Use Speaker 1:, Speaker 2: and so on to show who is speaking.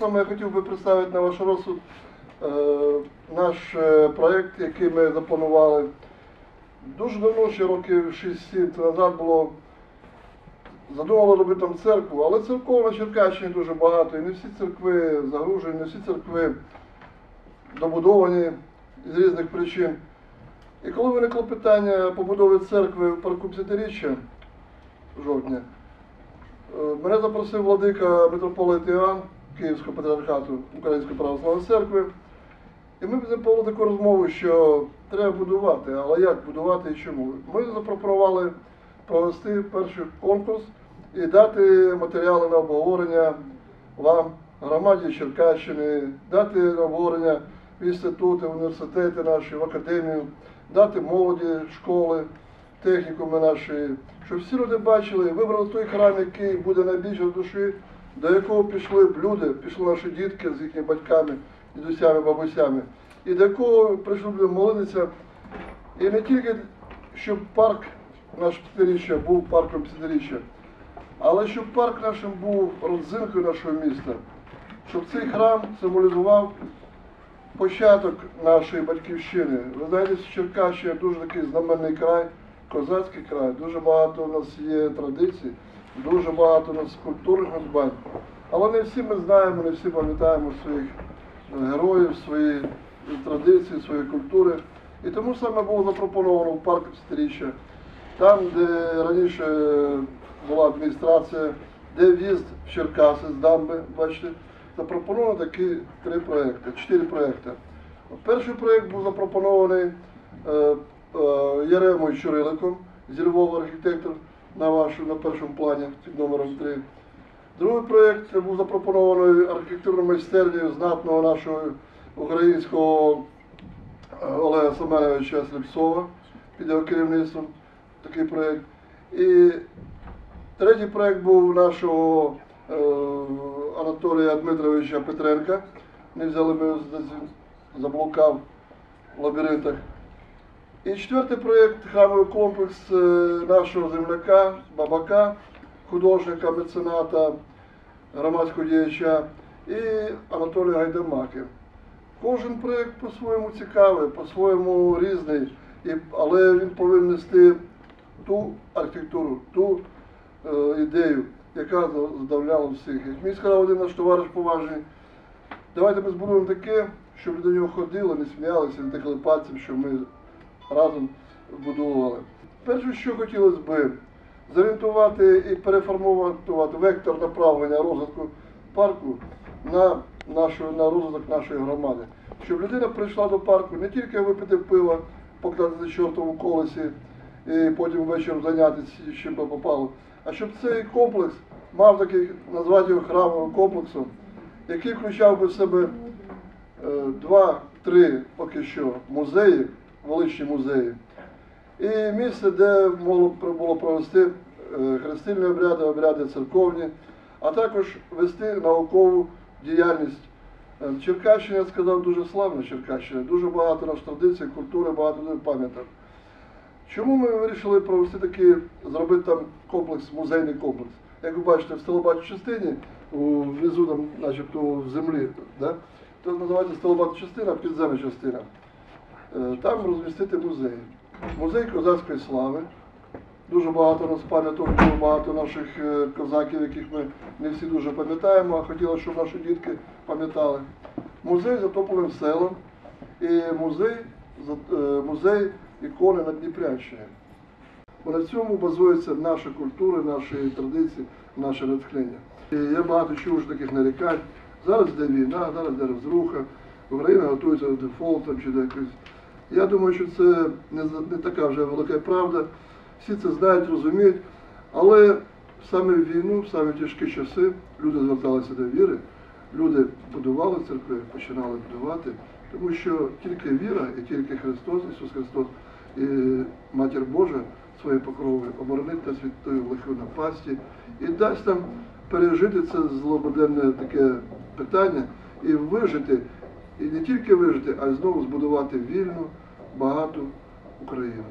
Speaker 1: тому я хотів би представити на ваш розсуд е, наш е, проєкт, який ми запланували дуже давно, ще років 6-7 назад було. Задумали робити там церкву, але церков на Черкащині дуже багато, і не всі церкви загружені, не всі церкви добудовані з різних причин. І коли виникло питання побудови церкви в парку 50-річчя жовтня, е, мене запросив владика митрополит Іоанн Київського патріархату Української православної церкви. І ми з повели таку розмову, що треба будувати, але як будувати і чому. Ми запропонували провести перший конкурс і дати матеріали на обговорення вам, громаді Черкащини, дати на обговорення в інститути, в університети наші, в академію, дати молоді, школи, технікуми наші, щоб всі люди бачили, вибрали той храм, який буде найбільше в душі, до якого пішли люди, пішли наші дітки з їхніми батьками, дідусями, бабусями, і до якого прийшли люди молитися. І не тільки щоб парк наш п'ятиріччя був парком п'ятиріччя, але щоб парк нашим був родзинкою нашого міста, щоб цей храм символізував початок нашої батьківщини. Ви знаєте, Черкащина дуже такий знаменний край, козацький край, дуже багато у нас є традицій, дуже багато у нас культурних надбань. Але не всі ми знаємо, не всі пам'ятаємо своїх е, героїв, свої традиції, свої культури. І тому саме було запропоновано в парку Стріччя, там, де раніше була адміністрація, де в'їзд в Черкаси з дамби, бачите, запропоновано такі три проекти, чотири проекти. Перший проєкт був запропонований е, е, Яремою Чуриликом зі Львова архітектор на вашу, на першому плані під номером 3. Другий проєкт був запропонований архітектурною майстернею знатного нашого українського е, Олега Семеновича Сліпцова під його керівництвом такий проєкт. І третій проєкт був нашого е, Анатолія Дмитровича Петренка. Не взяли ми заблукав в лабіринтах. І четвертий проєкт храмовий комплекс е, нашого земляка, бабака, художника, мецената, громадського діяча і Анатолія Гайдамаки. Кожен проєкт по-своєму цікавий, по-своєму різний, але він повинен нести ту архітектуру, ту е, ідею, яка задавляла всіх. Як мені сказав один наш товариш поважний, давайте ми збудуємо таке, щоб до нього ходили, не сміялися, не тикали пальцем, що ми разом будували. Перше, що хотілося б зорієнтувати і переформувати вектор направлення розвитку парку на нашу, на розвиток нашої громади. Щоб людина прийшла до парку не тільки випити пиво, покладати на чортовому колесі і потім вечором зайнятися чим би попало, а щоб цей комплекс мав такий, назвати його храмовим комплексом, який включав би в себе е, два-три поки що музеї, величні музеї, і місце, де б було провести е, хрестильні обряди, обряди церковні, а також вести наукову діяльність. Е, Черкащина, я сказав, дуже славна Черкащина, дуже багато наш традицій, культури, багато пам'яток. Чому ми вирішили провести такий, зробити там комплекс, музейний комплекс? Як ви бачите, в столобатій частині, внизу там, начебто в землі, да? то називається столобата частина, підземна частина. Е, Там розмістити музей. Музей козацької слави. Дуже багато нас пам'яток, дуже багато наших е, козаків, яких ми не всі дуже пам'ятаємо, а хотіли, щоб наші дітки пам'ятали. Музей затопленим селом і музей, е, музей ікони на Дніпрянщині. На цьому базується наша культура, наші традиції, наше натхнення. І я багато чув вже таких нарікань. Зараз йде війна, зараз йде розруха, Україна готується до дефолту чи до якоїсь. Я думаю, що це не, не така вже велика правда. Всі це знають, розуміють. Але саме в війну, саме в тяжкі часи люди зверталися до віри, люди будували церкви, починали будувати, тому що тільки віра і тільки Христос, Ісус Христос і Матір Божа своєю покровою оборонить нас від тої лихої напасті і дасть нам пережити це злободенне таке питання і вижити, і не тільки вижити, а й знову збудувати вільну, багату Україну.